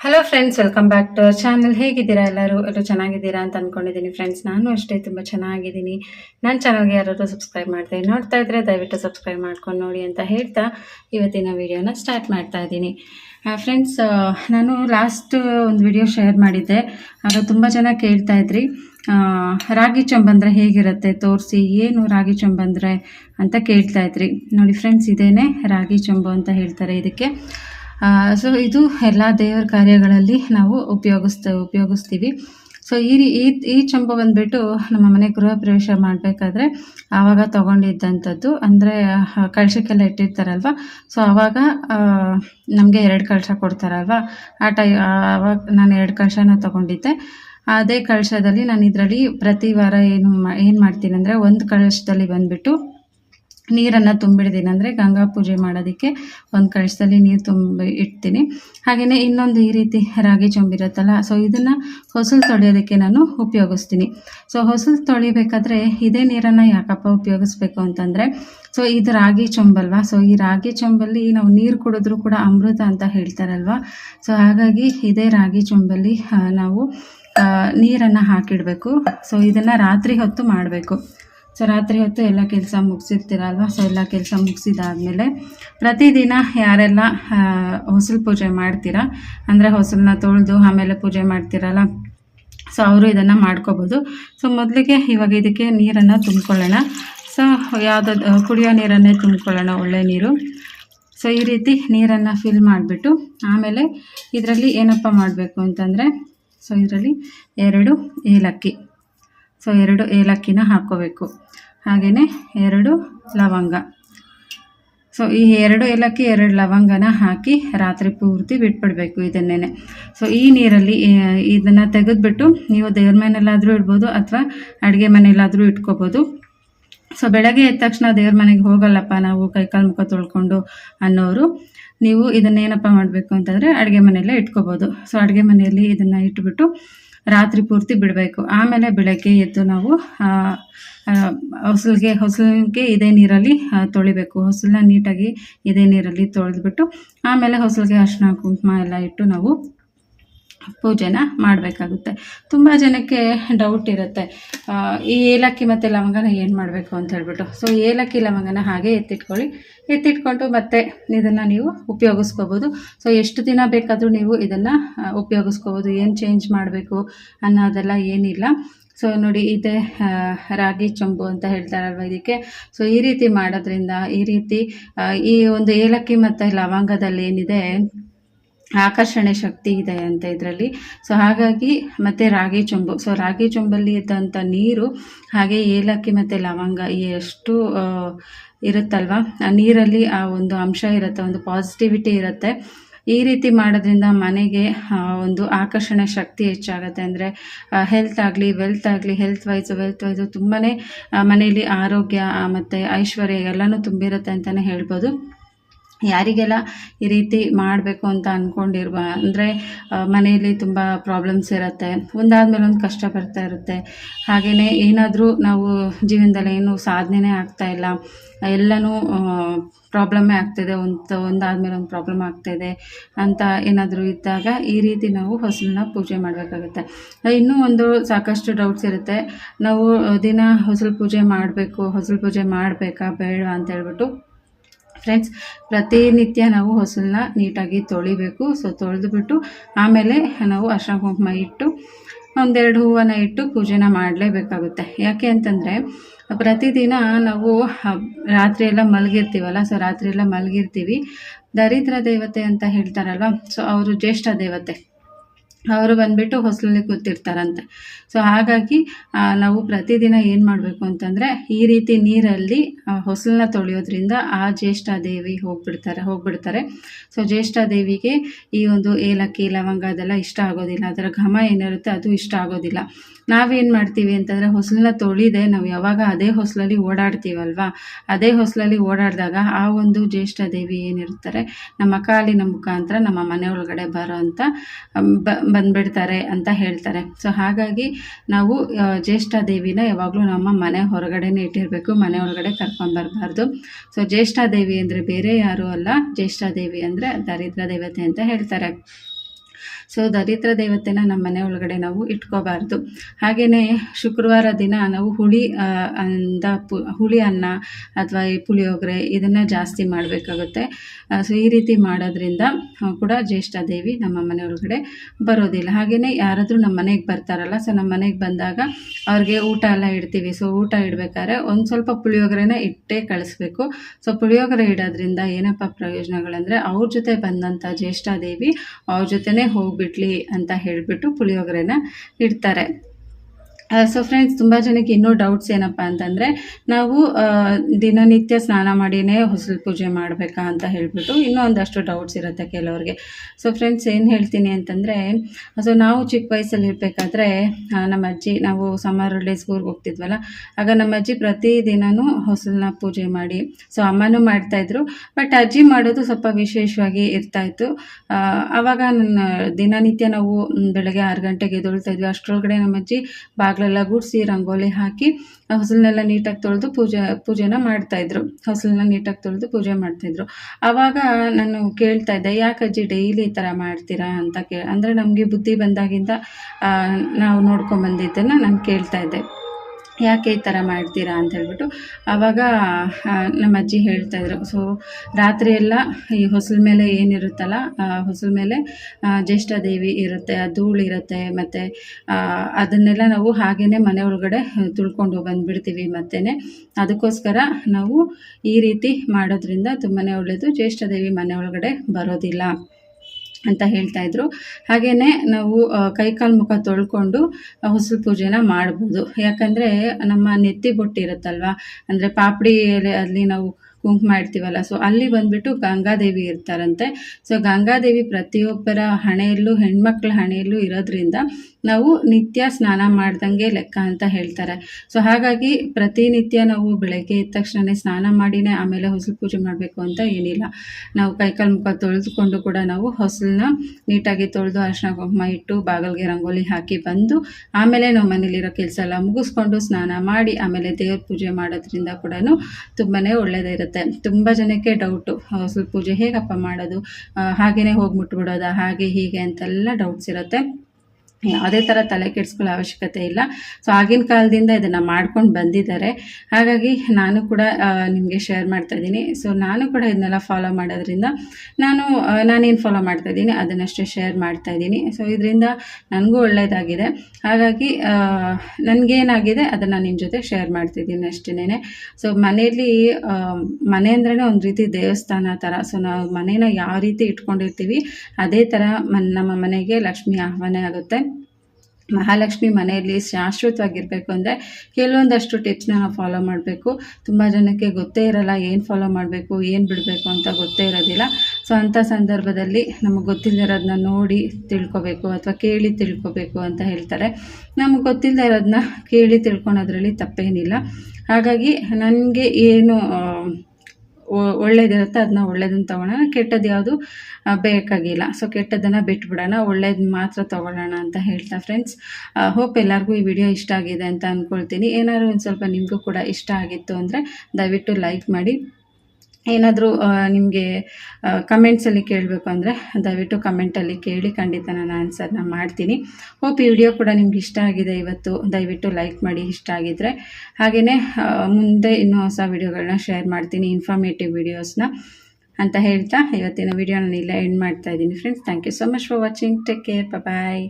Hello friends welcome back to our channel ಹೇಗಿದ್ದೀರಾ ಎಲ್ಲರೂ? ಎಲ್ಲರೂ ಚೆನ್ನಾಗಿದ್ದೀರಾ ಅಂತ ಅಂದ್ಕೊಂಡಿದ್ದೀನಿ ಫ್ರೆಂಡ್ಸ್ ನಾನು ಅಷ್ಟೇ ತುಂಬ ಚೆನ್ನಾಗಿದ್ದೀನಿ. ನನ್ನ ಚಾನಲ್ಗೆ ಯಾರಾದರೂ ಸಬ್ಸ್ಕ್ರೈಬ್ ಮಾಡ್ತೀನಿ ನೋಡ್ತಾ ಇದ್ದರೆ ದಯವಿಟ್ಟು ಸಬ್ಸ್ಕ್ರೈಬ್ ಮಾಡ್ಕೊಂಡು ನೋಡಿ ಅಂತ ಹೇಳ್ತಾ ಇವತ್ತಿನ ವಿಡಿಯೋನ ಸ್ಟಾರ್ಟ್ ಮಾಡ್ತಾ ಇದ್ದೀನಿ. ಫ್ರೆಂಡ್ಸ್ ನಾನು ಲಾಸ್ಟ್ ಒಂದು ವಿಡಿಯೋ ಶೇರ್ ಮಾಡಿದ್ದೆ. ಆಗ ತುಂಬ ಜನ ಕೇಳ್ತಾ ಇದ್ರಿ. ರಾಗಿ ಚೊಂಬಂದ್ರೆ ಹೇಗಿರುತ್ತೆ? ತೋರಿಸಿ ಏನು ರಾಗಿ ಚೊಂಬಂದ್ರೆ ಅಂತ ಕೇಳ್ತಾ ಇದ್ರಿ. ನೋಡಿ ಫ್ರೆಂಡ್ಸ್ ಇದೇನೆ ರಾಗಿ ಚೊಂಬು ಅಂತ ಹೇಳ್ತಾರೆ ಇದಕ್ಕೆ. ಸೊ ಇದು ಎಲ್ಲ ದೇವರ ಕಾರ್ಯಗಳಲ್ಲಿ ನಾವು ಉಪಯೋಗಿಸ್ತ, ಉಪಯೋಗಿಸ್ತೀವಿ. ಸೊ ಈ ರೀ- ಈ ಈ ಚಂಬು ಬಂದ್ಬಿಟ್ಟು ನಮ್ಮ ಮನೆ ಗೃಹ ಪ್ರವೇಶ ಮಾಡಬೇಕಾದ್ರೆ ಆವಾಗ ತೊಗೊಂಡಿದ್ದಂಥದ್ದು, ಅಂದರೆ ಕಳಶಕ್ಕೆಲ್ಲ ಇಟ್ಟಿರ್ತಾರಲ್ವ? ಸೊ ಆವಾಗ ನಮಗೆ ಎರಡು ಕಳಶ ಕೊಡ್ತಾರಲ್ವ? ಆ ಟೈ ಆವಾಗ ನಾನು ಎರಡು ಕಳಶನ ತೊಗೊಂಡಿದ್ದೆ. ಅದೇ ಕಳಶದಲ್ಲಿ ನಾನು ಇದರಲ್ಲಿ ಪ್ರತಿ ವಾರ ಏನು ಏನು ಮಾಡ್ತೀನಿ ಅಂದರೆ ಒಂದು ಕಳಶದಲ್ಲಿ ಬಂದುಬಿಟ್ಟು ನೀರನ್ನು ತುಂಬಿಡ್ತೀನಿ. ಅಂದರೆ ಗಂಗಾ ಪೂಜೆ ಮಾಡೋದಕ್ಕೆ ಒಂದು ಕಳಶದಲ್ಲಿ ನೀರು ತುಂಬಿ ಇಡ್ತೀನಿ. ಹಾಗೆಯೇ ಇನ್ನೊಂದು ಈ ರೀತಿ ರಾಗಿ ಚೊಂಬಿರುತ್ತಲ್ಲ ಸೊ ಇದನ್ನು ಹೊಸಲು ತೊಳೆಯೋದಕ್ಕೆ ನಾನು ಉಪಯೋಗಿಸ್ತೀನಿ. ಸೊ ಹೊಸಲು ತೊಳಿಬೇಕಾದ್ರೆ ಇದೇ ನೀರನ್ನು ಯಾಕಪ್ಪ ಉಪಯೋಗಿಸ್ಬೇಕು ಅಂತಂದರೆ, ಸೊ ಇದು ರಾಗಿ ಚೊಂಬಲ್ವಾ ಸೊ ಈ ರಾಗಿ ಚೊಂಬಲ್ಲಿ ನಾವು ನೀರು ಕುಡಿದ್ರೂ ಕೂಡ ಅಮೃತ ಅಂತ ಹೇಳ್ತಾರಲ್ವ? ಸೊ ಹಾಗಾಗಿ ಇದೇ ರಾಗಿ ಚೊಂಬಲ್ಲಿ ನಾವು ನೀರನ್ನು ಹಾಕಿಡಬೇಕು. ಸೊ ಇದನ್ನು ರಾತ್ರಿ ಹೊತ್ತು ಮಾಡಬೇಕು. ಸೊ ರಾತ್ರಿ ಹೊತ್ತು ಎಲ್ಲ ಕೆಲಸ ಮುಗಿಸಿರ್ತೀರಲ್ವ? ಸೊ ಎಲ್ಲ ಕೆಲಸ ಮುಗಿಸಿದಾದ್ಮೇಲೆ ಪ್ರತಿದಿನ ಯಾರೆಲ್ಲ ಹೊಸಲು ಪೂಜೆ ಮಾಡ್ತೀರಾ? ಅಂದರೆ ಹೊಸಲನ್ನ ತೊಳೆದು ಆಮೇಲೆ ಪೂಜೆ ಮಾಡ್ತೀರಲ್ಲ? ಸೊ ಅವರು ಇದನ್ನು ಮಾಡ್ಕೋಬೋದು. ಸೊ ಮೊದಲಿಗೆ ಇವಾಗ ಇದಕ್ಕೆ ನೀರನ್ನು ತುಂಬ್ಕೊಳ್ಳೋಣ. ಸೊ ಯಾವುದಾದ್ರು ಕುಡಿಯೋ ನೀರನ್ನೇ ತುಂಬ್ಕೊಳ್ಳೋಣ, ಒಳ್ಳೆ ನೀರು. ಸೊ ಈ ರೀತಿ ನೀರನ್ನು ಫಿಲ್ ಮಾಡಿಬಿಟ್ಟು, ಆಮೇಲೆ ಇದರಲ್ಲಿ ಏನಪ್ಪ ಮಾಡಬೇಕು ಅಂತಂದರೆ, ಸೊ ಇದರಲ್ಲಿ ಎರಡು ಏಲಕ್ಕಿ. ಸೊ ಎರಡು ಏಲಕ್ಕಿನ ಹಾಕ್ಕೋಬೇಕು ಹಾಗೆಯೇ ಎರಡು ಲವಂಗ. ಸೊ ಈ ಎರಡು ಏಲಕ್ಕಿ, ಎರಡು ಲವಂಗನ ಹಾಕಿ ರಾತ್ರಿ ಪೂರ್ತಿ ಬಿಟ್ಬಿಡಬೇಕು ಇದನ್ನೇ ಸೊ ಈ ನೀರಲ್ಲಿ ಇದನ್ನು ತೆಗೆದುಬಿಟ್ಟು ನೀವು ದೇವ್ರ ಮನೆಯಲ್ಲಾದರೂ ಇಡ್ಬೋದು ಅಥವಾ ಅಡುಗೆ ಮನೆಯಲ್ಲಾದರೂ ಇಟ್ಕೋಬೋದು. ಸೊ ಬೆಳಗ್ಗೆ ಎದ್ದ ತಕ್ಷಣ ದೇವ್ರ ಮನೆಗೆ ಹೋಗಲ್ಲಪ್ಪ ನಾವು ಕೈಕಾಲು ಮುಖ ತೊಳ್ಕೊಂಡು ಅನ್ನೋರು. ನೀವು ಇದನ್ನೇನಪ್ಪ ಮಾಡಬೇಕು ಅಂತಂದರೆ ಅಡುಗೆ ಮನೆಯಲ್ಲೇ ಇಟ್ಕೋಬೋದು. ಸೊ ಅಡುಗೆ ಮನೆಯಲ್ಲಿ ಇದನ್ನು ಇಟ್ಬಿಟ್ಟು ರಾತ್ರಿ ಪೂರ್ತಿ ಬಿಡಬೇಕು. ಆಮೇಲೆ ಬೆಳಗ್ಗೆ ಎದ್ದು ನಾವು ಹೊಸಲಿಗೆ ಹೊಸಲಿಗೆ ಇದೇ ನೀರಲ್ಲಿ ತೊಳಿಬೇಕು. ಹೊಸಲನ್ನ ನೀಟಾಗಿ ಇದೇ ನೀರಲ್ಲಿ ತೊಳೆದ್ಬಿಟ್ಟು, ಆಮೇಲೆ ಹೊಸಲಿಗೆ ಅರಿಶಿನ ಕುಂಕುಮ ಎಲ್ಲ ಇಟ್ಟು ನಾವು ಪೂಜೆನ ಮಾಡಬೇಕಾಗುತ್ತೆ. ತುಂಬ ಜನಕ್ಕೆ ಡೌಟ್ ಇರುತ್ತೆ. ಈ ಏಲಕ್ಕಿ ಮತ್ತು ಲವಂಗನ ಏನು ಮಾಡಬೇಕು ಅಂತ ಹೇಳ್ಬಿಟ್ಟು. ಸೊ ಏಲಕ್ಕಿ, ಲವಂಗನ ಹಾಗೆ ಎತ್ತಿಟ್ಕೊಳ್ಳಿ. ಎತ್ತಿಟ್ಕೊಂಡು ಮತ್ತೆ ಇದನ್ನು ನೀವು ಉಪಯೋಗಿಸ್ಕೋಬೋದು. ಸೊ ಎಷ್ಟು ದಿನ ಬೇಕಾದರೂ ನೀವು ಇದನ್ನು ಉಪಯೋಗಿಸ್ಕೋಬೋದು. ಏನು ಚೇಂಜ್ ಮಾಡಬೇಕು ಅನ್ನೋದೆಲ್ಲ ಏನಿಲ್ಲ. ಸೊ ನೋಡಿ, ಇದೆ ರಾಗಿ ಚೊಂಬು ಅಂತ ಹೇಳ್ತಾರಲ್ವ ಇದಕ್ಕೆ. ಸೊ ಈ ರೀತಿ ಮಾಡೋದ್ರಿಂದ ಈ ರೀತಿ ಈ ಒಂದು ಏಲಕ್ಕಿ ಮತ್ತು ಲವಂಗದಲ್ಲಿ ಏನಿದೆ ಆಕರ್ಷಣೆ ಶಕ್ತಿ ಇದೆ ಅಂತ ಇದರಲ್ಲಿ. ಸೊ ಹಾಗಾಗಿ ಮತ್ತು ರಾಗಿ ಚೊಂಬು. ಸೊ ರಾಗಿ ಚೊಂಬಲ್ಲಿ ಇದ್ದಂಥ ನೀರು, ಹಾಗೆ ಏಲಕ್ಕಿ ಮತ್ತು ಲವಂಗ ಎಷ್ಟು ಇರುತ್ತಲ್ವ? ಆ ನೀರಲ್ಲಿ ಆ ಒಂದು ಅಂಶ ಇರುತ್ತೆ, ಒಂದು ಪಾಸಿಟಿವಿಟಿ ಇರುತ್ತೆ. ಈ ರೀತಿ ಮಾಡೋದ್ರಿಂದ ಮನೆಗೆ ಒಂದು ಆಕರ್ಷಣೆ ಶಕ್ತಿ ಹೆಚ್ಚಾಗುತ್ತೆ. ಅಂದರೆ ಹೆಲ್ತ್ ಆಗಲಿ ವೆಲ್ತ್ ಆಗಲಿ ಹೆಲ್ತ್ ವೈಸು ವೆಲ್ತ್ ವೈಸು ತುಂಬಾ ಮನೆಯಲ್ಲಿ ಆರೋಗ್ಯ ಮತ್ತು ಐಶ್ವರ್ಯ ಎಲ್ಲನೂ ತುಂಬಿರುತ್ತೆ ಅಂತಲೇ ಹೇಳ್ಬೋದು. ಯಾರಿಗೆಲ್ಲ ಈ ರೀತಿ ಮಾಡಬೇಕು ಅಂತ ಅಂದ್ಕೊಂಡಿರುವ ಅಂದರೆ ಮನೆಯಲ್ಲಿ ತುಂಬ ಪ್ರಾಬ್ಲಮ್ಸ್ ಇರುತ್ತೆ, ಒಂದಾದ್ಮೇಲೆ ಒಂದು ಕಷ್ಟ ಬರ್ತಾ ಇರುತ್ತೆ. ಹಾಗೆಯೇ ಏನಾದರೂ ನಾವು ಜೀವನದಲ್ಲಿ ಏನು ಸಾಧನೆನೇ ಆಗ್ತಾ ಇಲ್ಲ, ಎಲ್ಲನೂ ಪ್ರಾಬ್ಲಮ್ಮೇ ಆಗ್ತಿದೆ, ಒಂದು, ಒಂದಾದ್ಮೇಲೆ ಒಂದು ಪ್ರಾಬ್ಲಮ್ ಆಗ್ತಾಯಿದೆ ಅಂತ ಏನಾದರೂ ಇದ್ದಾಗ ಈ ರೀತಿ ನಾವು ಹೊಸಲನ್ನ ಪೂಜೆ ಮಾಡಬೇಕಾಗುತ್ತೆ. ಇನ್ನೂ ಒಂದು ಸಾಕಷ್ಟು ಡೌಟ್ಸ್ ಇರುತ್ತೆ. ನಾವು ದಿನ ಹೊಸಲು ಪೂಜೆ ಮಾಡಬೇಕು, ಹೊಸಲು ಪೂಜೆ ಮಾಡಬೇಕಾ ಬೇಡ ಅಂತ ಹೇಳ್ಬಿಟ್ಟು ಫ್ರೆಂಡ್ಸ್, ಪ್ರತಿನಿತ್ಯ ನಾವು ಹೊಸಲನ್ನ ನೀಟಾಗಿ ತೊಳಿಬೇಕು. ಸೊ, ತೊಳೆದುಬಿಟ್ಟು ಆಮೇಲೆ ನಾವು ಅರ್ಶನ ಕುಂಕುಮ ಇಟ್ಟು ಒಂದೆರಡು ಹೂವನ್ನು ಇಟ್ಟು ಪೂಜೆನ ಮಾಡಲೇಬೇಕಾಗುತ್ತೆ. ಯಾಕೆ ಅಂತಂದರೆ, ಪ್ರತಿದಿನ ನಾವು ರಾತ್ರಿ ಎಲ್ಲ ಮಲಗಿರ್ತೀವಲ್ಲ, ಸೊ ರಾತ್ರಿ ಎಲ್ಲ ಮಲಗಿರ್ತೀವಿ. ದರಿದ್ರ ದೇವತೆ ಅಂತ ಹೇಳ್ತಾರಲ್ವ? ಸೊ, ಅವರು ಜ್ಯೇಷ್ಠ ದೇವತೆ. ಅವರು ಬಂದ್ಬಿಟ್ಟು ಹೊಸಲಲ್ಲಿ ಕೂತಿರ್ತಾರಂತೆ. ಸೊ ಹಾಗಾಗಿ ನಾವು ಪ್ರತಿದಿನ ಏನು ಮಾಡಬೇಕು ಅಂತಂದರೆ, ಈ ರೀತಿ ನೀರಲ್ಲಿ ಹೊಸಲನ್ನ ತೊಳೆಯೋದ್ರಿಂದ ಆ ಜ್ಯೇಷ್ಠ ದೇವಿ ಹೋಗ್ಬಿಡ್ತಾರೆ ಹೋಗ್ಬಿಡ್ತಾರೆ. ಸೊ ಜ್ಯೇಷ್ಠ ದೇವಿಗೆ ಈ ಒಂದು ಏಲಕ್ಕಿ, ಲವಂಗ ಅದೆಲ್ಲ ಇಷ್ಟ ಆಗೋದಿಲ್ಲ. ಅದರ ಘಮ ಏನಿರುತ್ತೆ ಅದು ಇಷ್ಟ ಆಗೋದಿಲ್ಲ. ನಾವೇನು ಮಾಡ್ತೀವಿ ಅಂತಂದರೆ ಹೊಸಲನ್ನ ತೊಳಿದೆ, ನಾವು ಯಾವಾಗ ಅದೇ ಹೊಸಲಲ್ಲಿ ಓಡಾಡ್ತೀವಲ್ವಾ? ಅದೇ ಹೊಸಲಲ್ಲಿ ಓಡಾಡಿದಾಗ ಆ ಒಂದು ಜ್ಯೇಷ್ಠ ದೇವಿ ಏನಿರ್ತಾರೆ, ನಮ್ಮ ಕಾಲಿನ ಮುಖಾಂತರ ನಮ್ಮ ಮನೆ ಒಳಗಡೆ ಬರೋ ಅಂತ ಬ ಬಂದ್ಬಿಡ್ತಾರೆ ಅಂತ ಹೇಳ್ತಾರೆ. ಸೊ ಹಾಗಾಗಿ ನಾವು ಜ್ಯೇಷ್ಠ ದೇವಿನ ಯಾವಾಗಲೂ ನಮ್ಮ ಮನೆ ಹೊರಗಡೆನೇ ಇಟ್ಟಿರಬೇಕು, ಮನೆ ಒಳಗಡೆ ಕರ್ಕೊಂಡ್ಬರಬಾರ್ದು ಸೊ ಜ್ಯೇಷ್ಠ ದೇವಿ ಅಂದರೆ ಬೇರೆ ಯಾರೂ ಅಲ್ಲ, ಜ್ಯೇಷ್ಠ ದೇವಿ ಅಂದರೆ ದರಿದ್ರ ದೇವತೆ ಅಂತ ಹೇಳ್ತಾರೆ. ಸೊ ದರಿದ್ರ ದೇವತೆನ ನಮ್ಮ ಮನೆ ಒಳಗಡೆ ನಾವು ಇಟ್ಕೋಬಾರ್ದು. ಹಾಗೆಯೇ ಶುಕ್ರವಾರ ದಿನ ನಾವು ಹುಳಿ ಅಂದ ಹುಳಿ ಅನ್ನ ಅಥವಾ ಈ ಪುಳಿಯೋಗರೆ ಇದನ್ನು ಜಾಸ್ತಿ ಮಾಡಬೇಕಾಗುತ್ತೆ. ಸೊ ಈ ರೀತಿ ಮಾಡೋದ್ರಿಂದ ಕೂಡ ಜ್ಯೇಷ್ಠ ದೇವಿ ನಮ್ಮ ಮನೆ ಒಳಗಡೆ ಬರೋದಿಲ್ಲ. ಹಾಗೆಯೇ ಯಾರಾದರೂ ನಮ್ಮ ಮನೆಗೆ ಬರ್ತಾರಲ್ಲ, ಸೊ ನಮ್ಮ ಮನೆಗೆ ಬಂದಾಗ ಅವ್ರಿಗೆ ಊಟ ಎಲ್ಲ ಇಡ್ತೀವಿ. ಸೊ ಊಟ ಇಡಬೇಕಾದ್ರೆ ಒಂದು ಸ್ವಲ್ಪ ಪುಳಿಯೋಗರೆನ ಇಟ್ಟೇ ಕಳಿಸ್ಬೇಕು. ಸೊ ಪುಳಿಯೋಗರೆ ಇಡೋದ್ರಿಂದ ಏನಪ್ಪ ಪ್ರಯೋಜನಗಳಂದರೆ ಅವ್ರ ಜೊತೆ ಬಂದಂಥ ಜ್ಯೇಷ್ಠ ದೇವಿ ಅವ್ರ ಜೊತೆನೇ ಹೋಗ್ಬಿಡ್ಲಿ ಅಂತ ಹೇಳಿಬಿಟ್ಟು ಪುಳಿಯೋಗರೆನ ಇಡ್ತಾರೆ. ಸೊ ಫ್ರೆಂಡ್ಸ್ ತುಂಬ ಜನಕ್ಕೆ ಇನ್ನೂ ಡೌಟ್ಸ್ ಏನಪ್ಪ ಅಂತಂದರೆ, ನಾವು ದಿನನಿತ್ಯ ಸ್ನಾನ ಮಾಡಿಯೇ ಹೊಸಲು ಪೂಜೆ ಮಾಡಬೇಕಾ ಅಂತ ಹೇಳಿಬಿಟ್ಟು ಇನ್ನೂ ಒಂದಷ್ಟು ಡೌಟ್ಸ್ ಇರುತ್ತೆ ಕೆಲವ್ರಿಗೆ. ಸೊ ಫ್ರೆಂಡ್ಸ್ ಏನು ಹೇಳ್ತೀನಿ ಅಂತಂದರೆ ಸೊ ನಾವು ಚಿಕ್ಕ ವಯಸ್ಸಲ್ಲಿ ಇರಬೇಕಾದ್ರೆ ನಮ್ಮ ಅಜ್ಜಿ, ನಾವು ಸಮ್ಮರ್ ಡೇಸ್ ಊರಿಗೆ ಹೋಗ್ತಿದ್ವಲ್ಲ, ಆಗ ನಮ್ಮ ಅಜ್ಜಿ ಪ್ರತಿದಿನವೂ ಹೊಸಲನ್ನ ಪೂಜೆ ಮಾಡಿ ಸೊ ಅಮ್ಮನೂ ಮಾಡ್ತಾಯಿದ್ರು ಬಟ್ ಅಜ್ಜಿ ಮಾಡೋದು ಸ್ವಲ್ಪ ವಿಶೇಷವಾಗಿ ಇರ್ತಾಯಿತ್ತು ಆವಾಗ ನನ್ನ ದಿನನಿತ್ಯ ನಾವು ಬೆಳಗ್ಗೆ ಆರು ಗಂಟೆಗೆ ಎದ್ದೇಳ್ತಾ ಇದ್ವಿ. ಅಷ್ಟರೊಳಗಡೆ ನಮ್ಮ ಅಜ್ಜಿ ಬಾಗಿಲೆಲ್ಲ ಗುಡಿಸಿ ರಂಗೋಲಿ ಹಾಕಿ ಹೊಸಲನ್ನೆಲ್ಲ ನೀಟಾಗಿ ತೊಳೆದು ಪೂಜೆ, ಪೂಜೆನ ಮಾಡ್ತಾಯಿದ್ರು ಹೊಸಲನ್ನ ನೀಟಾಗಿ ತೊಳೆದು ಪೂಜೆ ಮಾಡ್ತಾಯಿದ್ರು ಆವಾಗ ನಾನು ಕೇಳ್ತಾ ಇದ್ದೆ, ಯಾಕೆ ಅಜ್ಜಿ ಡೈಲಿ ಈ ಥರ ಮಾಡ್ತೀರಾ? ಅಂತ ಕೇ, ಅಂದರೆ ನಮಗೆ ಬುದ್ಧಿ ಬಂದಾಗಿಂದ ನಾವು ನೋಡ್ಕೊಂಬಂದಿದ್ದನ್ನು ನಾನು ಕೇಳ್ತಾ ಇದ್ದೆ. ಯಾಕೆ ಈ ಥರ ಮಾಡ್ತೀರಾ ಅಂತ ಹೇಳ್ಬಿಟ್ಟು ಆವಾಗ ನಮ್ಮ ಅಜ್ಜಿ ಹೇಳ್ತಾಯಿದ್ರು ಸೊ ರಾತ್ರಿ ಎಲ್ಲ ಈ ಹೊಸಲ ಮೇಲೆ ಏನಿರುತ್ತಲ್ಲ ಹೊಸಲ ಮೇಲೆ ಜ್ಯೇಷ್ಠದೇವಿ ಜ್ಯೇಷ್ಠ ದೇವಿ ಇರುತ್ತೆ ಧೂಳು ಇರುತ್ತೆ, ಮತ್ತು ಅದನ್ನೆಲ್ಲ ನಾವು ಹಾಗೆಯೇ ಮನೆ ಒಳಗಡೆ ತುಳ್ಕೊಂಡು ಬಂದುಬಿಡ್ತೀವಿ ಮತ್ತೇ ಅದಕ್ಕೋಸ್ಕರ ನಾವು ಈ ರೀತಿ ಮಾಡೋದ್ರಿಂದ ತುಂಬಾ ಒಳ್ಳೆಯದು ಜ್ಯೇಷ್ಠ ದೇವಿ ಮನೆ ಒಳಗಡೆ ಬರೋದಿಲ್ಲ. ಅಂತ ಹೇಳ್ತಾ ಇದ್ರು. ಹಾಗೆಯೇ ನಾವು ಕೈಕಾಲು ಮುಖ ತೊಳ್ಕೊಂಡು ಹೊಸಲು ಪೂಜೆನ ಮಾಡ್ಬೋದು. ಯಾಕಂದರೆ ನಮ್ಮ ನೆತ್ತಿ ಬೊಟ್ಟು ಇರುತ್ತಲ್ವ? ಅಂದರೆ ಪಾಪಡಿ ಅಲ್ಲಿ ನಾವು ಕುಂಕುಮ ಇಡ್ತೀವಲ್ಲ. ಸೊ ಅಲ್ಲಿ ಬಂದ್ಬಿಟ್ಟು ಗಂಗಾದೇವಿ ಇರ್ತಾರಂತೆ. ಸೊ ಗಂಗಾದೇವಿ ಪ್ರತಿಯೊಬ್ಬರ ಹಣೆಯಲ್ಲೂ, ಹೆಣ್ಮಕ್ಳ ಹಣೆಯಲ್ಲೂ ಇರೋದ್ರಿಂದ ನಾವು ನಿತ್ಯ ಸ್ನಾನ ಮಾಡ್ದಂಗೆ ಲೆಕ್ಕ ಅಂತ ಹೇಳ್ತಾರೆ. ಸೊ ಹಾಗಾಗಿ ಪ್ರತಿನಿತ್ಯ ನಾವು ಬೆಳಗ್ಗೆ ಎದ್ದ ತಕ್ಷಣ ಸ್ನಾನ ಮಾಡಿನೇ ಆಮೇಲೆ ಹೊಸಲು ಪೂಜೆ ಮಾಡಬೇಕು ಅಂತ ಏನಿಲ್ಲ. ನಾವು ಕೈಕಾಲು ಮುಖ ತೊಳೆದುಕೊಂಡು ಕೂಡ ನಾವು ಹೊಸಲನ್ನ ನೀಟಾಗಿ ತೊಳೆದು ಅರಿಶಿನ ಕುಂಕುಮ ಇಟ್ಟು ಬಾಗಲಿಗೆ ರಂಗೋಲಿ ಹಾಕಿ ಬಂದು ಆಮೇಲೆ ನಾವು ಮನೇಲಿರೋ ಕೆಲಸ ಎಲ್ಲ ಮುಗಿಸ್ಕೊಂಡು ಸ್ನಾನ ಮಾಡಿ ಆಮೇಲೆ ದೇವ್ರ ಪೂಜೆ ಮಾಡೋದ್ರಿಂದ ಕೂಡ ತುಂಬಾ ಒಳ್ಳೆಯದಿರುತ್ತೆ ತುಂಬ ಜನಕ್ಕೆ ಡೌಟು ಸ್ವಲ್ಪ ಪೂಜೆ ಹೇಗಪ್ಪ ಮಾಡೋದು? ಹಾಗೆಯೇ ಹೋಗಿ ಮುಟ್ಬಿಡೋದಾ ಹಾಗೆ ಹೀಗೆ ಅಂತೆಲ್ಲ ಡೌಟ್ಸ್ ಇರುತ್ತೆ. ಯಾವುದೇ ಥರ ತಲೆ ಕೆಡಿಸ್ಕೊಳ್ಳೋ ಅವಶ್ಯಕತೆ ಇಲ್ಲ. ಸೊ ಆಗಿನ ಕಾಲದಿಂದ ಇದನ್ನು ಮಾಡ್ಕೊಂಡು ಬಂದಿದ್ದಾರೆ. ಹಾಗಾಗಿ ನಾನು ಕೂಡ ನಿಮಗೆ ಶೇರ್ ಮಾಡ್ತಾ ಇದ್ದೀನಿ. ಸೊ ನಾನು ಕೂಡ ಇದನ್ನೆಲ್ಲ ಫಾಲೋ ಮಾಡೋದ್ರಿಂದ ನಾನು ನಾನೇನು ಫಾಲೋ ಮಾಡ್ತಾ ಇದ್ದೀನಿ, ಅದನ್ನಷ್ಟೇ ಶೇರ್ ಮಾಡ್ತಾ ಇದ್ದೀನಿ. ಸೊ ಇದರಿಂದ ನನಗೂ ಒಳ್ಳೆಯದಾಗಿದೆ ಹಾಗಾಗಿ ನನಗೇನಾಗಿದೆ, ಅದನ್ನು ನಿಮ್ಮ ಜೊತೆ ಶೇರ್ ಮಾಡ್ತಿದ್ದೀನಿ ಅಷ್ಟೇನೆ ಸೊ ಮನೆಯಲ್ಲಿ ಮನೆ ಅಂದ್ರೇ ಒಂದು ರೀತಿ ದೇವಸ್ಥಾನ ಥರ ಸೊ ನಾವು ಮನೇನ ಯಾವ ರೀತಿ ಇಟ್ಕೊಂಡಿರ್ತೀವಿ, ಅದೇ ಥರ ನಮ್ಮ ಮನೆಗೆ ಲಕ್ಷ್ಮಿ ಆಹ್ವಾನ ಆಗುತ್ತೆ. ಮಹಾಲಕ್ಷ್ಮಿ ಮನೆಯಲ್ಲಿ ಶಾಶ್ವತವಾಗಿರಬೇಕು ಅಂದರೆ ಕೆಲವೊಂದಷ್ಟು ಟಿಪ್ಸ್ನ ನಾವು ಫಾಲೋ ಮಾಡಬೇಕು. ತುಂಬ ಜನಕ್ಕೆ ಗೊತ್ತೇ ಇರಲ್ಲ ಏನು ಫಾಲೋ ಮಾಡಬೇಕು, ಏನು ಬಿಡಬೇಕು ಅಂತ ಗೊತ್ತೇ ಇರೋದಿಲ್ಲ. ಸೊ ಅಂಥ ಸಂದರ್ಭದಲ್ಲಿ ನಮಗೆ ಗೊತ್ತಿಲ್ಲದಿರೋದನ್ನ ನೋಡಿ ತಿಳ್ಕೊಬೇಕು ಅಥವಾ ಕೇಳಿ ತಿಳ್ಕೊಬೇಕು ಅಂತ ಹೇಳ್ತಾರೆ. ನಮಗೆ ಗೊತ್ತಿಲ್ಲದೆ ಇರೋದನ್ನ ಕೇಳಿ ತಿಳ್ಕೊಳೋದ್ರಲ್ಲಿ ತಪ್ಪೇನಿಲ್ಲ. ಹಾಗಾಗಿ ನನಗೆ ಏನು ಒಳ್ಳೇದಿರುತ್ತೆ ಅದನ್ನ ಒಳ್ಳೇದನ್ನ ತೊಗೊಳೋಣ ಕೆಟ್ಟದ್ದು ಯಾವುದು ಬೇಕಾಗಿಲ್ಲ. ಸೊ ಕೆಟ್ಟದ್ದನ್ನು ಬಿಟ್ಬಿಡೋಣ. ಒಳ್ಳೇದು ಮಾತ್ರ ತಗೊಳ್ಳೋಣ ಅಂತ ಹೇಳ್ತಾ ಫ್ರೆಂಡ್ಸ್ ಹೋಪ್ ಎಲ್ಲರಿಗೂ ಈ ವಿಡಿಯೋ ಇಷ್ಟ ಆಗಿದೆ ಅಂತ ಅಂದ್ಕೊಳ್ತೀನಿ ಏನಾದರೂ ಒಂದು ಸ್ವಲ್ಪ ನಿಮಗೂ ಕೂಡ ಇಷ್ಟ ಆಗಿತ್ತು ಅಂದರೆ ದಯವಿಟ್ಟು ಲೈಕ್ ಮಾಡಿ. ಏನಾದರೂ ನಿಮಗೆ ಕಮೆಂಟ್ಸಲ್ಲಿ ಕೇಳಬೇಕು ಅಂದರೆ ದಯವಿಟ್ಟು ಕಮೆಂಟಲ್ಲಿ ಕೇಳಿ, ಖಂಡಿತ ನಾನು ಆನ್ಸರ್ನ ಮಾಡ್ತೀನಿ. ಹೋಪ್ ಈ ವಿಡಿಯೋ ಕೂಡ ನಿಮ್ಗೆ ಇಷ್ಟ ಆಗಿದೆ ಇವತ್ತು. ದಯವಿಟ್ಟು ಲೈಕ್ ಮಾಡಿ, ಇಷ್ಟ ಆಗಿದ್ದರೆ ಹಾಗೆಯೇ ಮುಂದೆ ಇನ್ನೂ ಹೊಸ ವಿಡಿಯೋಗಳನ್ನ ಶೇರ್ ಮಾಡ್ತೀನಿ ಇನ್ಫಾರ್ಮೇಟಿವ್ ವಿಡಿಯೋಸ್ನ ಅಂತ ಹೇಳ್ತಾ ಇವತ್ತಿನ ನಾನು ಇಲ್ಲೇ ಎಂಡ್ ಮಾಡ್ತಾ ಇದ್ದೀನಿ friends thank you so much for watching take care bye